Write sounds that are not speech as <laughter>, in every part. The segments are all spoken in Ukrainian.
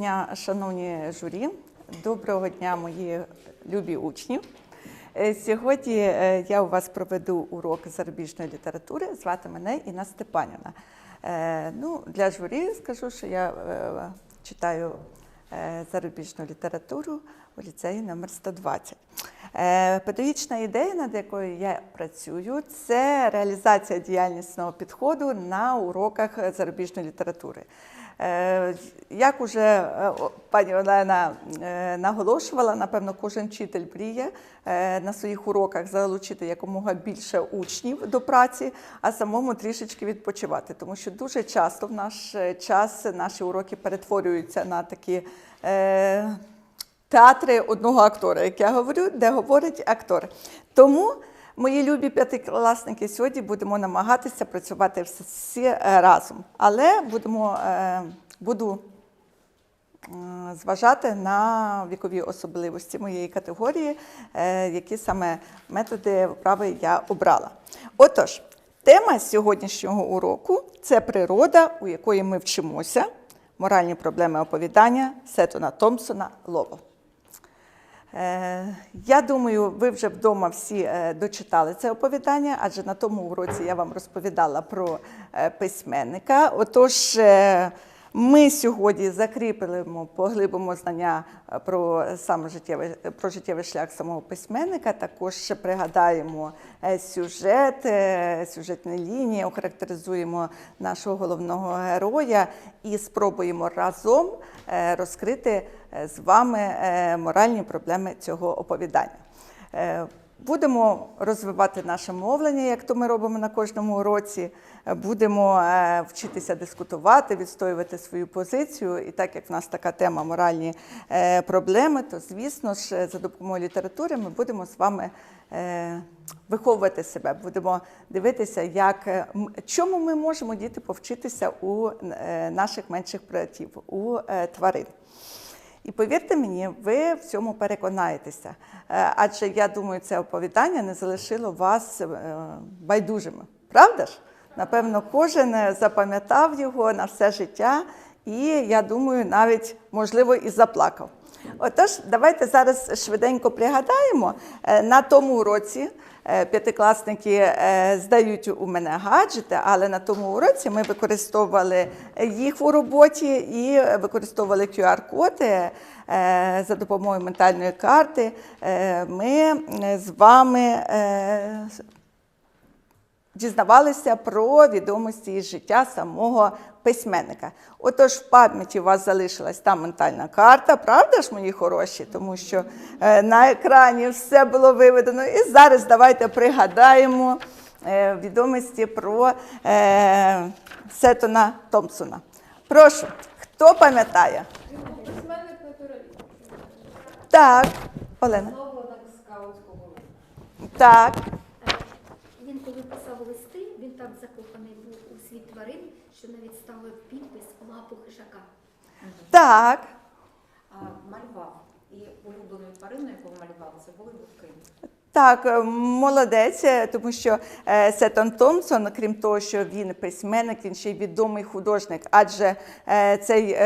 Дня, шановні журі, доброго дня, мої любі учні. Е, Сьогодні е, я у вас проведу урок зарубіжної літератури. Звати мене Інна Степанівна. Е, Ну, для журі скажу, що я читаю зарубіжну літературу у ліцеї номер 120. Е, Педагогічна ідея, над якою я працюю, це реалізація діяльнісного підходу на уроках зарубіжної літератури. Е, Як уже е, пані Олена е, наголошувала, напевно, кожен вчитель мріє на своїх уроках залучити якомога більше учнів до праці, а самому трішечки відпочивати. Тому що дуже часто в наш час наші уроки перетворюються на такі. Театри одного актора, як я говорю, де говорить актор. Тому, мої любі п'ятикласники, сьогодні будемо намагатися працювати всі- е, разом. Але будемо, е, буду зважати на вікові особливості моєї категорії, е, які саме методи вправи я обрала. Отож, тема сьогоднішнього уроку це природа, у якої ми вчимося. Моральні проблеми оповідання Сетона Томпсона Лово. Е, Я думаю, ви вже вдома всі е, дочитали це оповідання, адже на тому уроці я вам розповідала про е, письменника. Отож, ми сьогодні закріпимо, поглибимо знання е, про саме життєвий, про життєвий шлях самого письменника. Також ще пригадаємо е, сюжет, е, сюжетні лінії, охарактеризуємо нашого головного героя і спробуємо разом розкрити з вами моральні проблеми цього оповідання. Будемо розвивати наше мовлення, як то ми робимо на кожному уроці. Е, Будемо е, вчитися дискутувати, відстоювати свою позицію. І так як в нас така тема моральні е, проблеми, то звісно ж за допомогою літератури ми будемо з вами виховувати себе, будемо дивитися, як чому ми можемо діти повчитися у наших менших братів, у тварин. І повірте мені, ви в цьому переконаєтеся. Е, Адже я думаю, це оповідання не залишило вас е, байдужими. Правда ж? Напевно, кожен е, запам'ятав його на все життя, і я думаю, навіть можливо і заплакав. Отож, давайте зараз швиденько пригадаємо на тому уроці. Е, П'ятикласники е, здають у мене гаджети, але на тому уроці ми використовували їх у роботі і використовували QR-коди е, за допомогою ментальної карти. Ми з вами дізнавалися про відомості із життя самого письменника. Отож, в пам'яті у вас залишилась та ментальна карта, правда ж, мої хороші? Тому що е, на екрані все було виведено. І зараз давайте пригадаємо е, відомості про е, Сетона Томпсона. Прошу, хто пам'ятає? Письменник натураліст. Так, Олена. Так. Коли писав листи, він так закоханий був у світ тварин, що навіть ставив підпис лапу хижака. Так. А, малював. І улюбленою твариною, яку малював, це були вовки. Так, е, молодець, е, тому що е, Сетон Томпсон, крім того, що він письменник, він ще й відомий художник, адже цей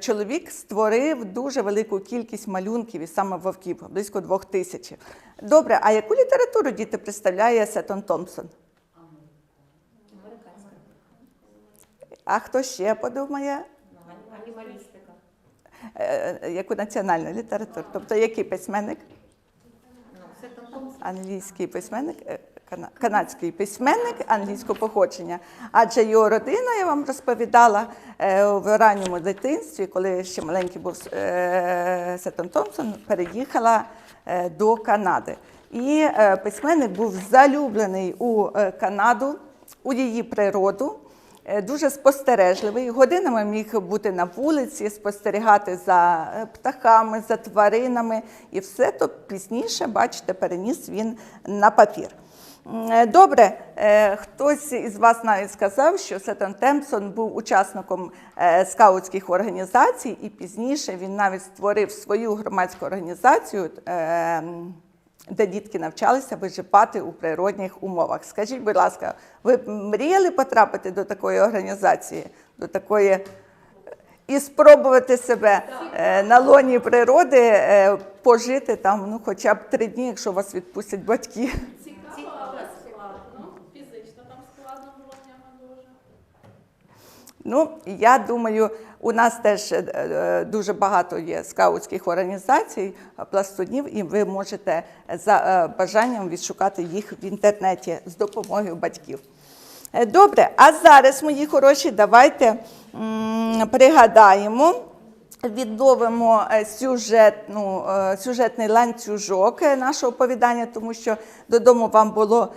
чоловік створив дуже велику кількість малюнків і саме вовків, близько двох тисяч. Добре, а яку літературу діти представляє Сетон Томпсон? А хто ще подумає? Анімалістика. Е, е, Яку національну літературу? Тобто який письменник? Ну, англійський письменник, е, канадський письменник англійського походження. Адже його родина, я вам розповідала е, в ранньому дитинстві, коли ще маленький був е, Сеттон Томпсон, переїхала е, до Канади. І письменник був залюблений у Канаду, у її природу. Дуже спостережливий. Годинами міг бути на вулиці, спостерігати за птахами, за тваринами, і все то пізніше, бачите, переніс він на папір. Е, Добре, е, хтось із вас навіть сказав, що Сеттон Темпсон був учасником е, скаутських організацій, і пізніше він навіть створив свою громадську організацію. де дітки навчалися виживати у природних умовах. Скажіть, будь ласка, ви мріяли потрапити до такої організації, до такої і спробувати себе на лоні природи, пожити там ну, хоча б три дні, якщо вас відпустять батьки. Цікаво, але складно. Фізично там складно було в нього дуже. Ну, я думаю, у нас теж е, е, дуже багато є скаутських організацій, е, пластунів, і ви можете за бажанням відшукати їх в інтернеті з допомогою батьків. Добре, а зараз, мої хороші, давайте пригадаємо. Відновимо сюжетну, сюжетний ланцюжок нашого оповідання, тому що додому вам було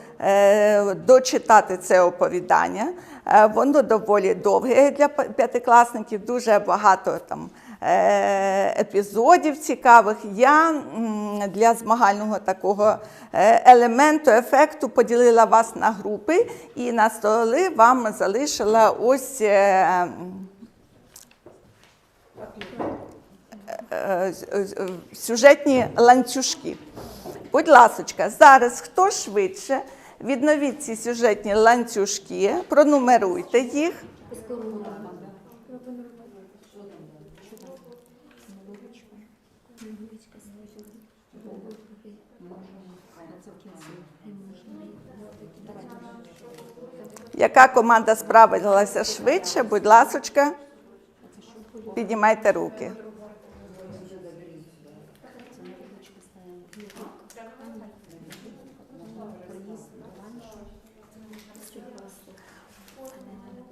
дочитати це оповідання. Е, Воно доволі довге для п'ятикласників, дуже багато там е, епізодів цікавих. Я для змагального такого е, елементу, ефекту поділила вас на групи і на столи вам залишила ось. сюжетні ланцюжки. Будь ласочка, зараз хто швидше відновіть ці сюжетні ланцюжки, пронумеруйте їх. Яка команда справилася швидше? Будь ласочка, піднімайте руки.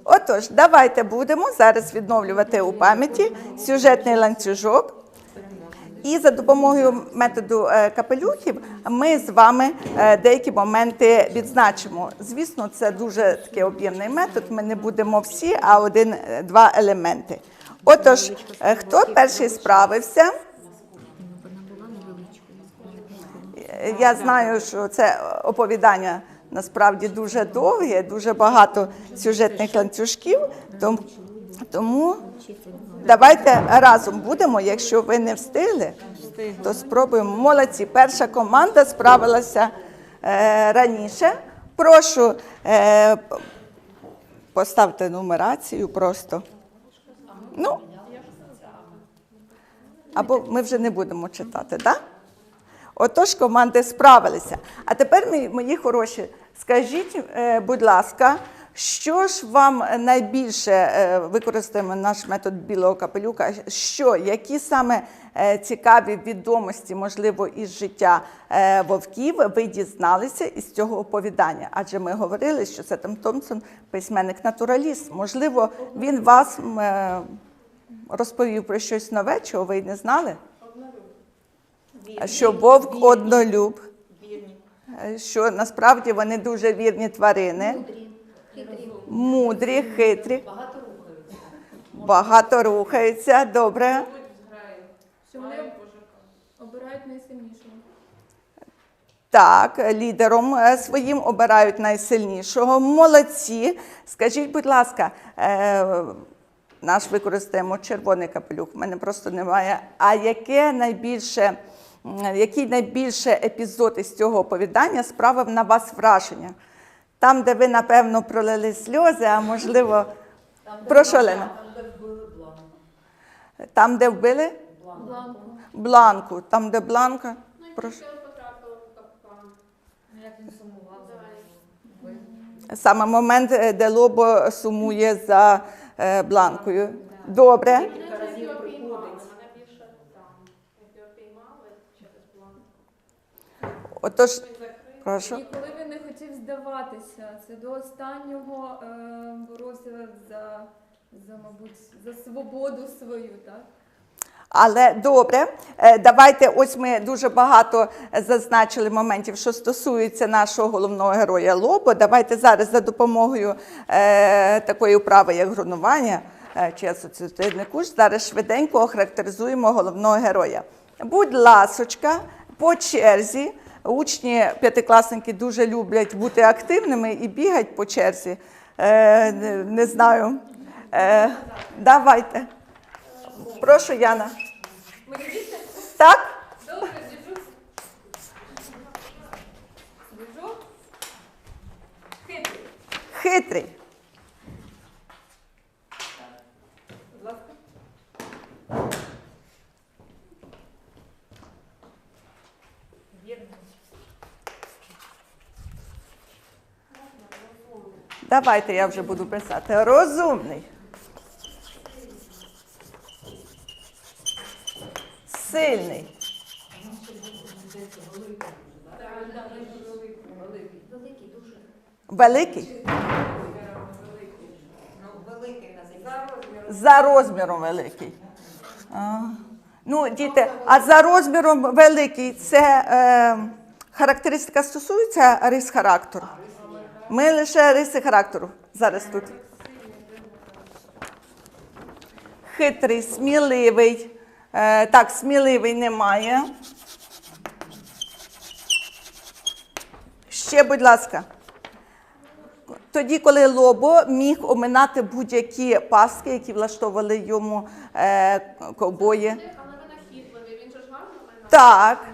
Отож, давайте будемо зараз відновлювати у пам'яті сюжетний ланцюжок. І за допомогою методу е, капелюхів ми з вами е, деякі моменти відзначимо. Звісно, це дуже такий об'ємний метод. Ми не будемо всі, а один-два елементи. Отож, е, хто перший справився? Е, Я знаю, що це оповідання насправді дуже довге, дуже багато сюжетних ланцюжків, том- тому давайте разом будемо. Якщо ви не встигли, то спробуємо. Молодці. Перша команда справилася е, раніше. Прошу е, поставте нумерацію просто. Ну, або ми вже не будемо читати, так? Отож, команди справилися. А тепер, мої хороші, скажіть, е, будь ласка, що ж вам найбільше е, використаємо наш метод білого капелюка? Що, які саме е, цікаві відомості, можливо, із життя вовків ви дізналися із цього оповідання? Адже ми говорили, що це там Томпсон, письменник-натураліст. Можливо, він вас розповів про щось нове, чого ви не знали? А Що вовк однолюб, що насправді вони дуже вірні тварини, Мудрі, хитрі. мудрі, хитрі, багато рухаються, добре. Що вони обирають найсильнішого. Так, лідером е, своїм обирають найсильнішого. Молодці. Скажіть, будь ласка, е, наш використаємо червоний капелюх, в мене просто немає. А яке найбільше, який найбільше епізод із цього оповідання справив на вас враження? Там, де ви, напевно, пролили сльози, а можливо. Прошу, Олена. Там, де вбили Бланку. бланку, там, де бланка. Ну Прошу. що в капкан. Як він сумував за Давай. нею. Саме момент, е, де Лобо сумує за е, бланкою. Добре. Мене як його піймали, мене більше там. Як його піймали через бланку. Отож, прошу. І коли він не хотів здаватися, це до останнього е, боровся за, за, мабуть, за свободу свою, так? Але добре, Е, давайте. Ось ми дуже багато зазначили моментів, що стосується нашого головного героя Лобо. Давайте зараз за допомогою е, такої вправи, як грунування е, чи асоціативний курс, зараз швиденько охарактеризуємо головного героя. Будь ласочка, по черзі. Учні п'ятикласники дуже люблять бути активними і бігать по черзі. Е, не, знаю. Е, давайте. Прошу, Яна. Так? добре. Хитрий. Хитрий. Давайте я вже буду писати. Розумний. Сильний. Великий. За розміром великий. А, ну, діти, а за розміром великий це е, характеристика стосується рис характеру. Ми лише риси характеру зараз тут. Хитрий, сміливий. Е, так, сміливий немає. Ще, будь ласка. Тоді, коли Лобо міг оминати будь-які пастки, які влаштовували йому е, ковбої. Але винахідливий, він же ж гарно. Так.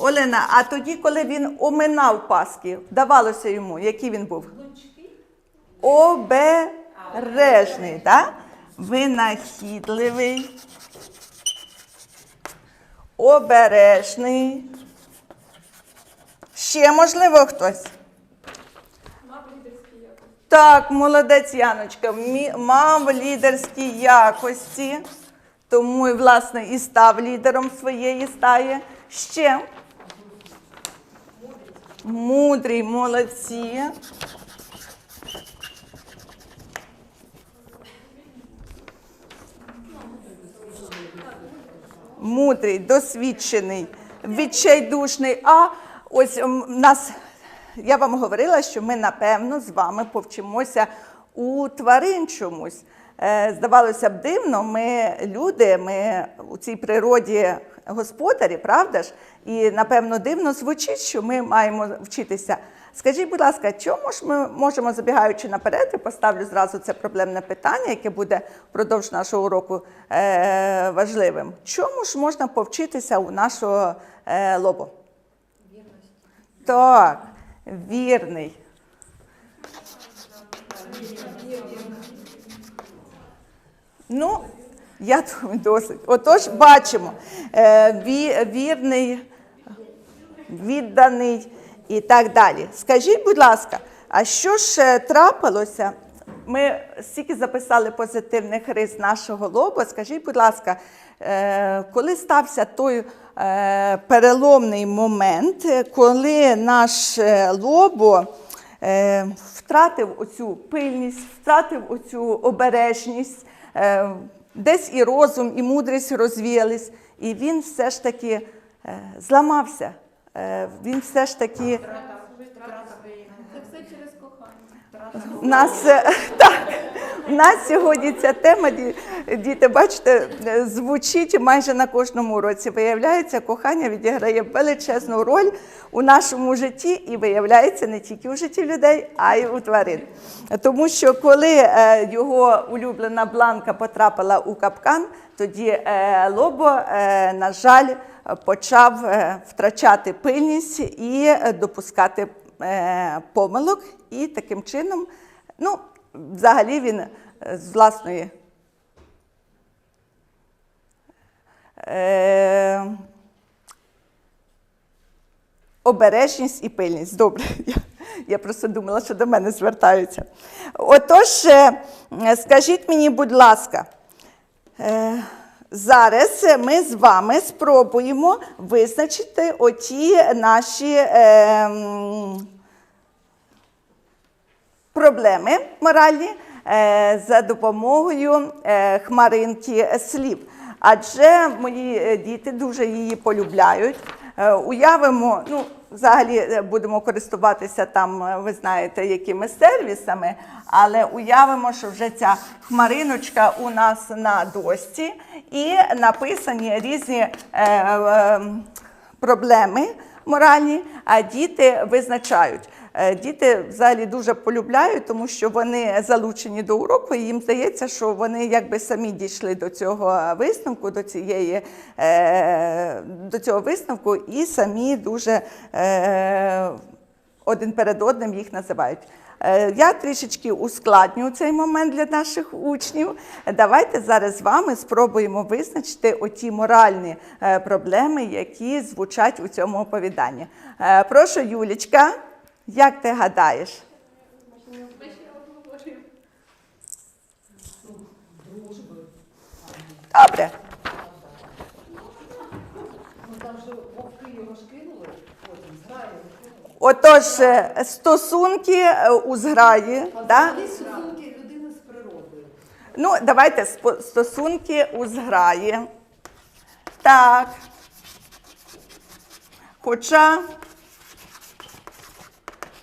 Олена, а тоді, коли він оминав паски, вдавалося йому, який він був? Обережний, так? Винахідливий. Обережний. Ще можливо хтось? Так, молодець Яночка, мав лідерські якості, тому власне, і став лідером своєї стаї. Ще. Мудрий, молодці. Мудрий, досвідчений, відчайдушний. А ось нас я вам говорила, що ми напевно з вами повчимося у тварин чомусь. Е, Здавалося б, дивно, ми люди, ми у цій природі господарі, правда ж? І напевно дивно звучить, що ми маємо вчитися. Скажіть, будь ласка, чому ж ми можемо, забігаючи наперед, і поставлю зразу це проблемне питання, яке буде впродовж нашого уроку е, важливим. Чому ж можна повчитися у нашого е, лобо? Так, вірний. Ну, я думаю, досить. Отож, бачимо, е, ві- вірний, відданий і так далі. Скажіть, будь ласка, а що ж е, трапилося? Ми стільки записали позитивних рис нашого лобу. Скажіть, будь ласка, е, коли стався той переломний момент, коли наш лобо втратив оцю пильність, втратив оцю обережність, десь і розум, і мудрість розвіялись, і він все ж таки е, зламався. Е, Він все ж таки Це все через кохання. нас е, <laughs> так. У нас сьогодні ця тема, діти, бачите, звучить майже на кожному уроці. Виявляється, кохання відіграє величезну роль у нашому житті і виявляється не тільки у житті людей, а й у тварин. Тому що коли е, його улюблена бланка потрапила у капкан, тоді е, Лобо, е, на жаль, почав втрачати пильність і допускати помилок, і таким чином, ну, взагалі він е, з власної. Е, Обережність і пильність. Добре, <laughs> я, я просто думала, що до мене звертаються. Отож, е, скажіть мені, будь ласка, зараз ми з вами спробуємо визначити оті наші е, проблеми моральні е, за допомогою е, хмаринки слів. Адже мої е, діти дуже її полюбляють. Уявимо, ну, взагалі будемо користуватися там, ви знаєте, якими сервісами, але уявимо, що вже ця хмариночка у нас на дошці і написані різні проблеми моральні, а діти визначають. Е, Діти взагалі дуже полюбляють, тому що вони залучені до уроку, і їм здається, що вони якби самі дійшли до цього висновку, до цієї е, до цього висновку, і самі дуже е, один перед одним їх називають. Я трішечки ускладню цей момент для наших учнів. Давайте зараз з вами спробуємо визначити оті моральні проблеми, які звучать у цьому оповіданні. Прошу, Юлічка, як ти гадаєш? Добре. Отож, е, стосунки е, у зграї. Да? стосунки людини з природою. Ну, давайте стосунки у зграї. Так. Хоча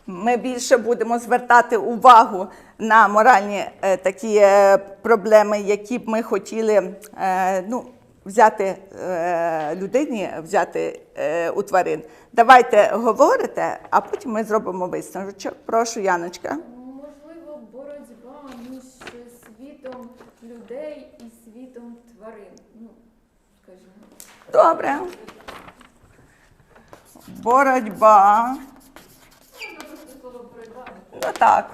ми більше будемо звертати увагу на моральні е, такі е, проблеми, які б ми хотіли е, ну, взяти е, людині, взяти е, у тварин. Давайте говорите, а потім ми зробимо висновок. Прошу, Яночка. Можливо, боротьба між світом людей і світом тварин. Ну, скажімо. Добре. Боротьба. Ну так.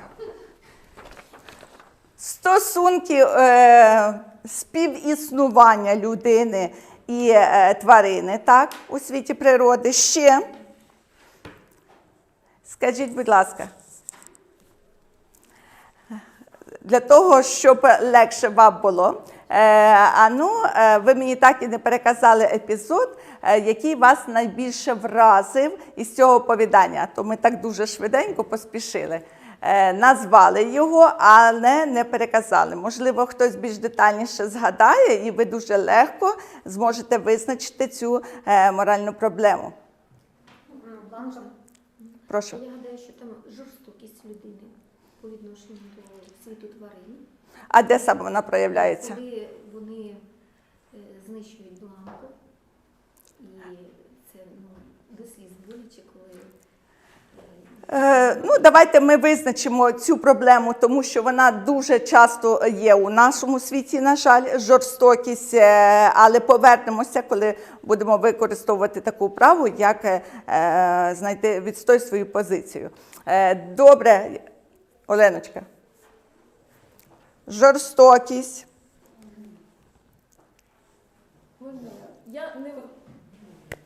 Стосунки е, співіснування людини і е, тварини, так, у світі природи. Ще. Скажіть, будь ласка. Для того, щоб легше вам було. Е, а ну, е, ви мені так і не переказали епізод, е, який вас найбільше вразив із цього оповідання. То ми так дуже швиденько поспішили. Назвали його, але не переказали. Можливо, хтось більш детальніше згадає, і ви дуже легко зможете визначити цю моральну проблему. Прошу. я гадаю, що там жорстокість людини по відношенню до світу тварин. А де саме вона проявляється? Коли вони е, знищують бланку, і це ну, до сліз боляче, коли е, Е, Ну, давайте ми визначимо цю проблему, тому що вона дуже часто є у нашому світі, на жаль, жорстокість. Але повернемося, коли будемо використовувати таку праву, як знайти відстой свою позицію. Добре, Оленочка. Жорстокість. Можна я? Не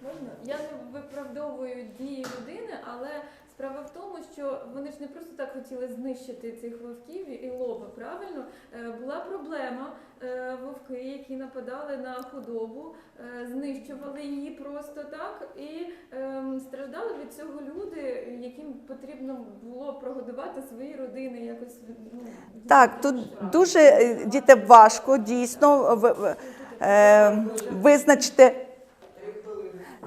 можна? Я не виправдовую дії людини, але справа в тому, що вони ж не просто так хотіли знищити цих вовків і лоба. Правильно Е, була проблема. е, Вовки, які нападали на худобу, е, знищували її просто так, і ем, страждали від цього люди, яким потрібно було прогодувати свої родини. Якось ну, Так, тут дуже діти важко дійсно в- в- е, визначити.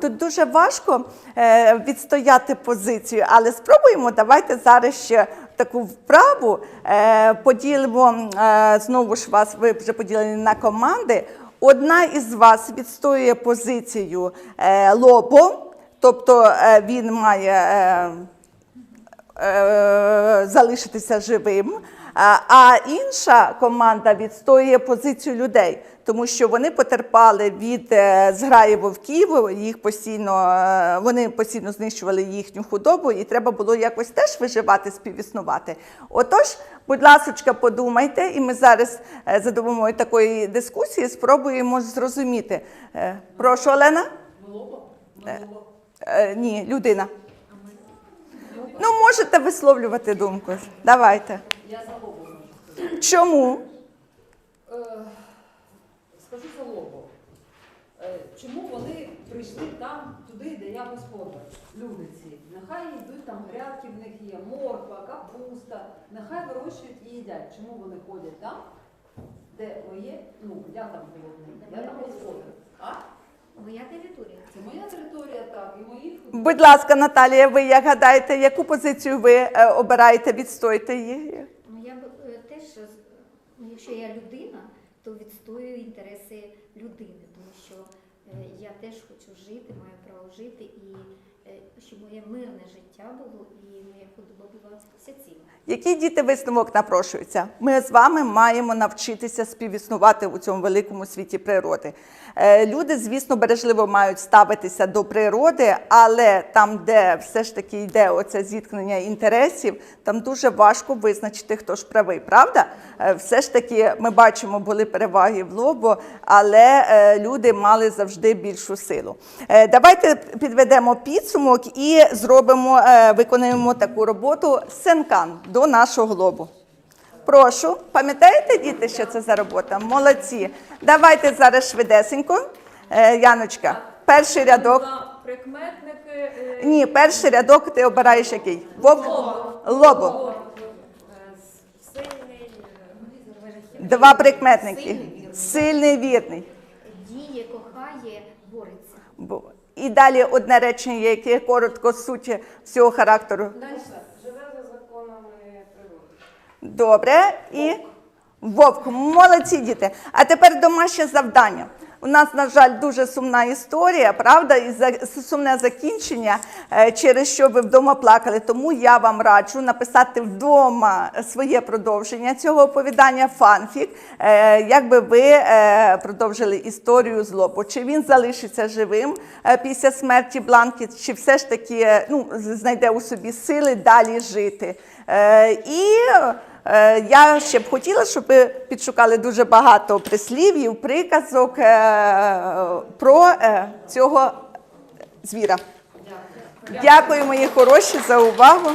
Тут дуже важко е, відстояти позицію, але спробуємо. Давайте зараз ще таку вправу е, поділимо е, знову ж вас. Ви вже поділені на команди. Одна із вас відстоює позицію е, лобо, тобто він має. Залишитися живим. А інша команда відстоює позицію людей, тому що вони потерпали від е, зграї вовків, їх постійно, е, вони постійно знищували їхню худобу, і треба було якось теж виживати, співіснувати. Отож, будь ласка, подумайте, і ми зараз е, за допомогою такої дискусії спробуємо зрозуміти. Прошу, Олена? Ні, людина. Ну, можете висловлювати думку. Давайте. Я за. Чому? Скажу за лобу. Е, чому вони прийшли там, туди, де я господар? Люди ці. Нехай йдуть там грядки, в них є морква, капуста. Нехай вирощують і їдять. Чому вони ходять там, де моє, ну, я там головний, я там господар. А? моя територія. Це моя територія, так, і моїх. Будь ласка, Наталія, ви як гадаєте, яку позицію ви е, обираєте, відстоїте її? Ну я б е, теж, якщо я людина, то відстоюю інтереси людини, тому що е, я теж хочу жити, маю право жити, і е, щоб моє мирне життя було і моя худоба була всецільна. Який діти висновок напрошується? Ми з вами маємо навчитися співіснувати у цьому великому світі природи. Е, Люди, звісно, бережливо мають ставитися до природи, але там, де все ж таки йде оце зіткнення інтересів, там дуже важко визначити, хто ж правий. Правда? Е, Все ж таки, ми бачимо, були переваги в лобо, але е, люди мали завжди більшу силу. Давайте підведемо підсумок і зробимо, виконуємо таку роботу сенкан, до нашого глобу. Прошу, пам'ятаєте, діти, що це за робота? Молодці. Давайте зараз швидесенько. Е, Яночка, перший рядок. Прикметники. е, Ні, перший рядок ти обираєш який? Вовк? Лобо. лобо. Два прикметники. Сильний, вірний. Діє, кохає, бореться. Бо- І далі одне речення, яке коротко суть всього характеру. Природи. Добре. І вовк. Молодці діти. А тепер домашнє завдання. У нас, на жаль, дуже сумна історія, правда, і сумне закінчення, е, через що ви вдома плакали. Тому я вам раджу написати вдома своє продовження цього оповідання фанфік, е, як би ви е, продовжили історію злобу. Чи він залишиться живим після смерті Бланки, чи все ж таки ну, знайде у собі сили далі жити. І Я ще б хотіла, щоб ви підшукали дуже багато прислів'їв, приказок е, про е, цього звіра. Дякую, мої хороші, за увагу.